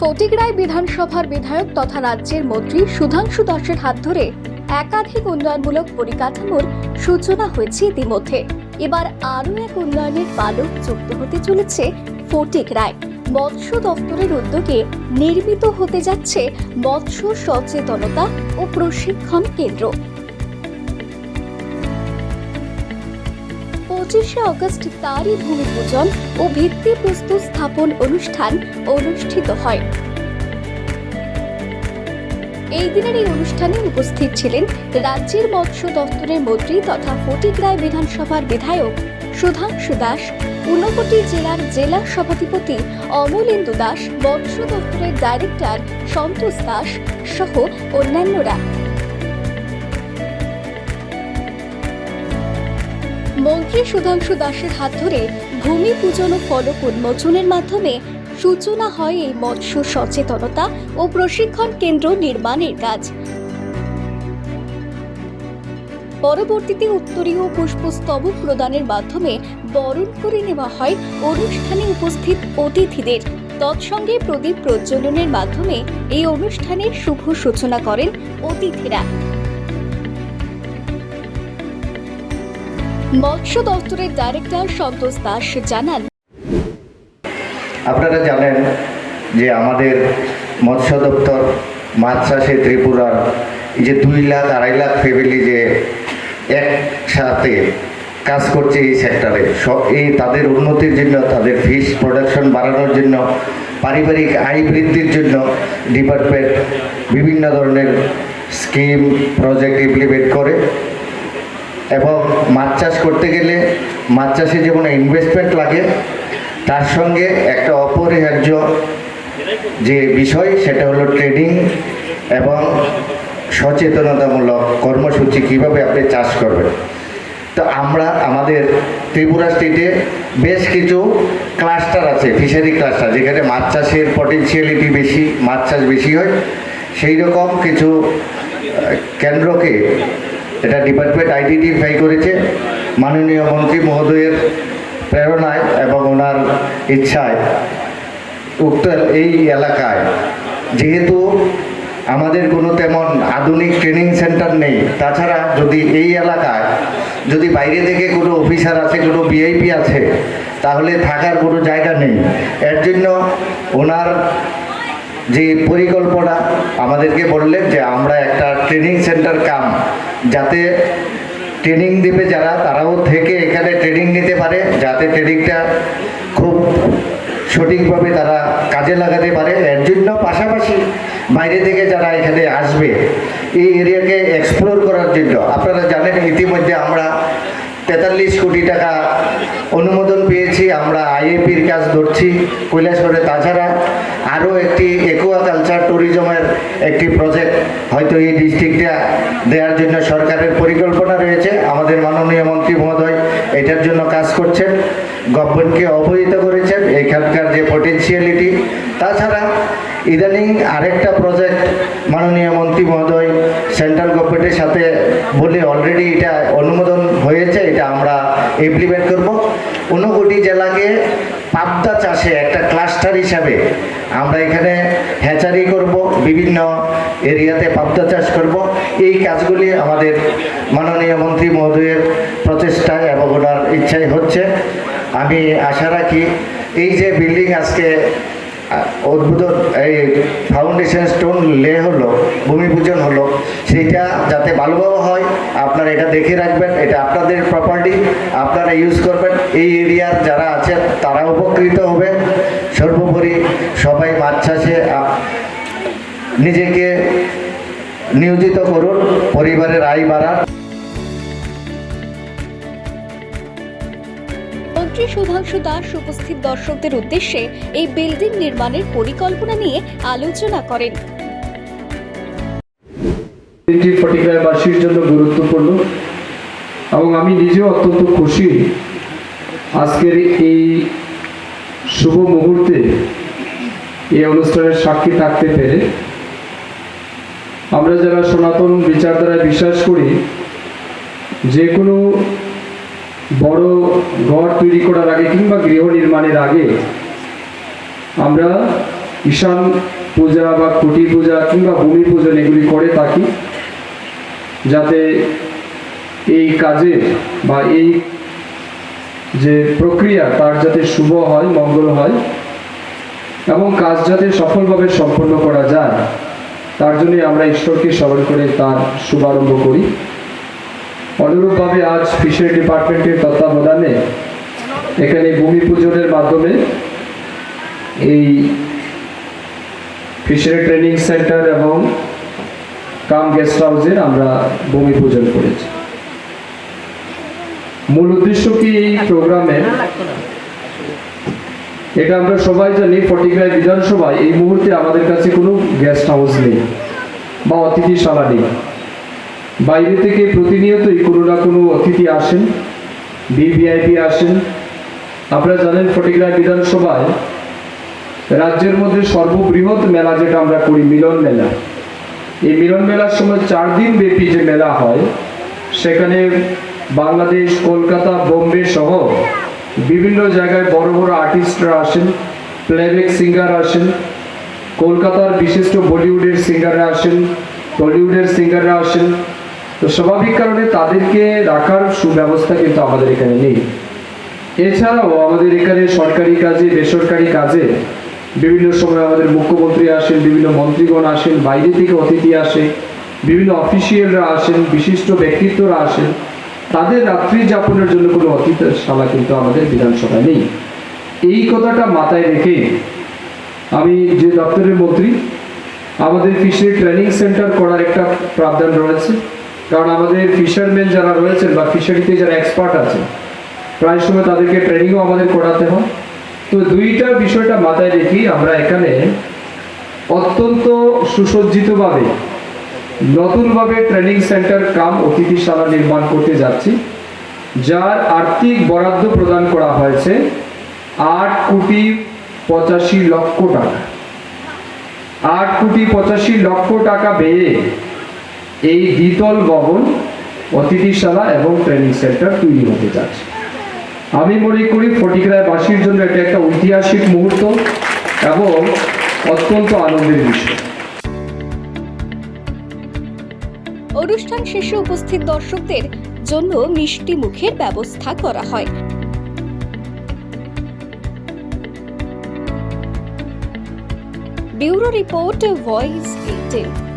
ফটিকরায় বিধানসভার বিধায়ক তথা রাজ্যের মন্ত্রী সুধাংশু দাসের হাত ধরে একাধিক উন্নয়নমূলক পরিকাঠামোর সূচনা হয়েছে ইতিমধ্যে। এবার আরও এক উন্নয়নের পালক যুক্ত হতে চলেছে ফটিকরায় মৎস্য দপ্তরের উদ্যোগে নির্মিত হতে যাচ্ছে মৎস্য সচেতনতা ও প্রশিক্ষণ কেন্দ্র। পঁচিশে অগস্ট তারই ভূমি পূজন ও ভিত্তি ভিত্তিপ্রস্তর স্থাপন অনুষ্ঠান অনুষ্ঠিত হয়। এই দিনের এই অনুষ্ঠানে উপস্থিত ছিলেন রাজ্যের মৎস্য দপ্তরের মন্ত্রী তথা ফটিকরায় বিধানসভার বিধায়ক সুধাংশু দাস ঊনকোটি জেলার জেলা সভাধিপতি অমলেন্দু দাস, মৎস্য দপ্তরের ডাইরেক্টর সন্তোষ দাস সহ অন্যান্যরা। মন্ত্রী সুধাংশু দাসের হাত ধরে ভূমি পূজন ও ফলক উন্মোচনের মাধ্যমে সূচনা হয় এই মৎস্য সচেতনতা ও প্রশিক্ষণ কেন্দ্র নির্মাণের কাজ। পরবর্তীতে উত্তরীয় পুষ্পস্তবক প্রদানের মাধ্যমে বরণ করে নেওয়া হয় অনুষ্ঠানে উপস্থিত অতিথিদের। তৎসঙ্গে প্রদীপ প্রজ্বলনের মাধ্যমে এই অনুষ্ঠানের শুভ সূচনা করেন অতিথিরা। মৎস্য দপ্তরের ডাইরেক্টর সন্তোষ দাস জানান, আপনারা জানেন যে আমাদের মৎস্য দপ্তর মাছ চাষে ত্রিপুরার যে দুই লাখ, আড়াই লাখ ফ্যামিলি যে একসাথে কাজ করছে এই সেক্টরে সব এই তাদের উন্নতির জন্য, তাদের ফিস প্রোডাকশন বাড়ানোর জন্য, পারিবারিক আয় বৃদ্ধির জন্য ডিপার্টমেন্ট বিভিন্ন ধরনের স্কিম প্রজেক্ট ইমপ্লিমেন্ট করে। এবং মাছ চাষ করতে গেলে মাছ চাষে যেমন ইনভেস্টমেন্ট লাগে, তার সঙ্গে একটা অপরিহার্য যে বিষয়, সেটা হলো ট্রেডিং এবং সচেতনতামূলক কর্মসূচি কীভাবে আপনি চাষ করবেন। তো আমরা, আমাদের ত্রিপুরা স্টেটে বেশ কিছু ক্লাস্টার আছে ফিশারি ক্লাস্টার যেখানে মাছ চাষের পটেনশিয়ালিটি বেশি, মাছ চাষ বেশি হয়। সেই রকম কিছু কেন্দ্রকে এটা ডিপার্টমেন্ট আইডেন্টিফাই করেছে। মাননীয় মন্ত্রী মহোদয়ের প্রেরণায় এবং ওনার ইচ্ছায় উক্ত এই এলাকায়। যেহেতু আমাদের কোনো তেমন আধুনিক ট্রেনিং সেন্টার নেই, তাছাড়া যদি এই এলাকায় যদি বাইরে থেকে কোনো অফিসার আছে, কোনো ভিআইপি আছে, তাহলে থাকার কোনো জায়গা নেই। এর জন্য ওনার যে পরিকল্পনা, আমাদেরকে বললেন যে আমরা একটা ট্রেনিং সেন্টার কাম যাতে ট্রেনিং দেবে যারা, তারাও থেকে এখানে ট্রেনিং নিতে পারে, যাতে ট্রেনিংটা খুব সঠিকভাবে তারা কাজে লাগাতে পারে। এর জন্য পাশাপাশি বাইরে থেকে যারা এখানে আসবে, এই এরিয়াকে এক্সপ্লোর করার জন্য, আপনারা জানেন ইতিমধ্যে আমরা তেতাল্লিশ কোটি টাকা অনুমোদন পেয়েছি, আমরা আইএপির কাজ ধরছি, কৈলাসহরে তাছাড়া আরও একটি একুয়াকালচার ট্যুরিজমের একটি প্রজেক্ট হয়তো এই ডিস্ট্রিক্টটা দেওয়ার জন্য সরকারের পরিকল্পনা রয়েছে। আমাদের মাননীয় মন্ত্রী মহোদয় এটার জন্য কাজ করছেন, গভর্নমেন্টকে অবহিত করেছেন, এখানকার যে পটেনশিয়ালিটি তাছাড়া ইদানিং আরেকটা প্রজেক্ট মাননীয় মন্ত্রী মহোদয় সেন্ট্রাল গভর্নমেন্টের সাথে বলে অলরেডি এটা অনুমোদন হয়েছে, এটা আমরা ইমপ্লিমেন্ট করব। ঊনকোটি জেলাকে পাবদা চাষে একটা ক্লাস্টার হিসাবে আমরা এখানে হ্যাচারি করব, বিভিন্ন এরিয়াতে পাবদা চাষ করব। এই কাজগুলি আমাদের মাননীয় মন্ত্রী মহোদয়ের প্রচেষ্টায় এবং ওনার ইচ্ছায় হচ্ছে। আমি আশা রাখি এই যে বিল্ডিং আজকে উদ্বোধন এই ফাউন্ডেশন স্টোন লে হলো, ভূমি পূজন হলো, সেইটা যাতে ভালোভাবে হয়, আপনারা এটা দেখে রাখবেন, এটা আপনাদের প্রপার্টি আপনারা ইউজ করবেন। এই এরিয়ার যারা আছেন, তারা উপকৃত হবে সর্বোপরি সবাই মাছ চাষে নিজেকে নিয়োজিত করুন, পরিবারের আয় বাড়ান। মন্ত্রী সুধাংশু দাস উপস্থিত দর্শকদের উদ্দেশ্যে এই বিল্ডিং নির্মাণের পরিকল্পনা নিয়ে আলোচনা করেন। এটি ফটিকরায়বাসীর জন্য গুরুত্বপূর্ণ এবং আমি নিজেও অত্যন্ত খুশি আজকের এই শুভ মুহূর্তে এই অনুষ্ঠানের সাক্ষী থাকতে পেরে। আমরা যারা সনাতন বিচারধারায় বিশ্বাস করি, যে কোনো বড় ঘর তৈরি করার আগে কিংবা গৃহ নির্মাণের আগে আমরা ঈশান পূজা বা খুঁটি পূজা কিংবা ভূমি পূজন এগুলি করে থাকি, যাতে এই কাজের বা এই যে প্রক্রিয়া তার যাতে শুভ হয়, মঙ্গল হয় এবং কাজ যাতে সফলভাবে সম্পন্ন করা যায়, তার জন্য আমরা ঈশ্বরকে স্মরণ করে তার শুভারম্ভ করি। অনুরূপভাবে আজ ফিশারি ডিপার্টমেন্টের তত্ত্বাবধানে এখানে ভূমি পূজনের মাধ্যমে এই ফিশারি ট্রেনিং সেন্টার এবং কাম গেস্ট হাউসের আমরা ভূমি পূজন করেছি। মূল উদ্দেশ্য কি এই প্রোগ্রামে? এটা আমরা সবাই জানি ফটিগ্রাই বিধানসভায় এই মুহূর্তে আমাদের কাছে কোনো গেস্ট হাউস নেই বা অতিথিশালা নেই। বাইরে থেকে প্রতিনিয়তই কোনো না কোনো অতিথি আসেন ভিভিআইপি আসেন। আপনারা জানেন ফটিগ্রাই বিধানসভায় রাজ্যের মধ্যে সর্ববৃহৎ মেলা যেটা আমরা করি, মিলন মেলা। এই মিলন মেলার সময় চার দিন ব্যাপী যে মেলা হয়, সেখানে বাংলাদেশ, কলকাতা, বোম্বে সহ বিভিন্ন জায়গায় বড় বড় আর্টিস্টরা আসেন, প্লেব্যাক সিঙ্গার আসেন, কলকাতার বিশিষ্ট বলিউডের সিঙ্গাররা আসেন, টলিউডের সিঙ্গাররা আসেন তো স্বাভাবিক কারণে তাদেরকে রাখার সুব্যবস্থা কিন্তু আমাদের এখানে নেই। এছাড়াও আমাদের এখানে সরকারি কাজে, বেসরকারি কাজে বিভিন্ন সময় আমাদের মুখ্যমন্ত্রী আসেন, বিভিন্ন মন্ত্রীগণ আসেন, বাইরে থেকে অতিথি আসে, বিভিন্ন অফিসিয়ালরা আসেন, বিশিষ্ট ব্যক্তিত্বরা আসেন। তাদের রাত্রি যাপনের জন্য কোনো অতিথিশালা কিন্তু আমাদের বিধানসভায় নেই। এই কথাটা মাথায় রেখে আমি যে দপ্তরের মন্ত্রী, আমাদের ফিশারি ট্রেনিং সেন্টার করার একটা প্রাবধান রয়েছে। কারণ আমাদের ফিশারম্যান যারা রয়েছেন বা ফিশারিতে যারা এক্সপার্ট আছে প্রায় সময় তাদেরকে ট্রেনিংও আমাদের করাতে হয়। তো দুইটা বিষয়টা মাথায় রেখেই আমরা এখানে অত্যন্ত সুসজ্জিতভাবে, নতুনভাবে ট্রেনিং সেন্টার কাম, অতিথিশালা নির্মাণ করতে যাচ্ছি, যার আর্থিক বরাদ্দ প্রদান করা হয়েছে আট কোটি পঁচাশি লক্ষ টাকা। আট কোটি পঁচাশি লক্ষ টাকা ব্যয়ে এই দ্বিতল ভবন অতিথিশালা এবং ট্রেনিং সেন্টার তৈরি হতে যাচ্ছে। আমি মনে করি ফটিকরায়বাসীর জন্য এটা একটা ঐতিহাসিক মুহূর্ত এবং অত্যন্ত আনন্দের বিষয়। অনুষ্ঠান শেষে উপস্থিত দর্শকদের জন্য মিষ্টি মুখের ব্যবস্থা করা হয়। Bureau report, voice eighteen.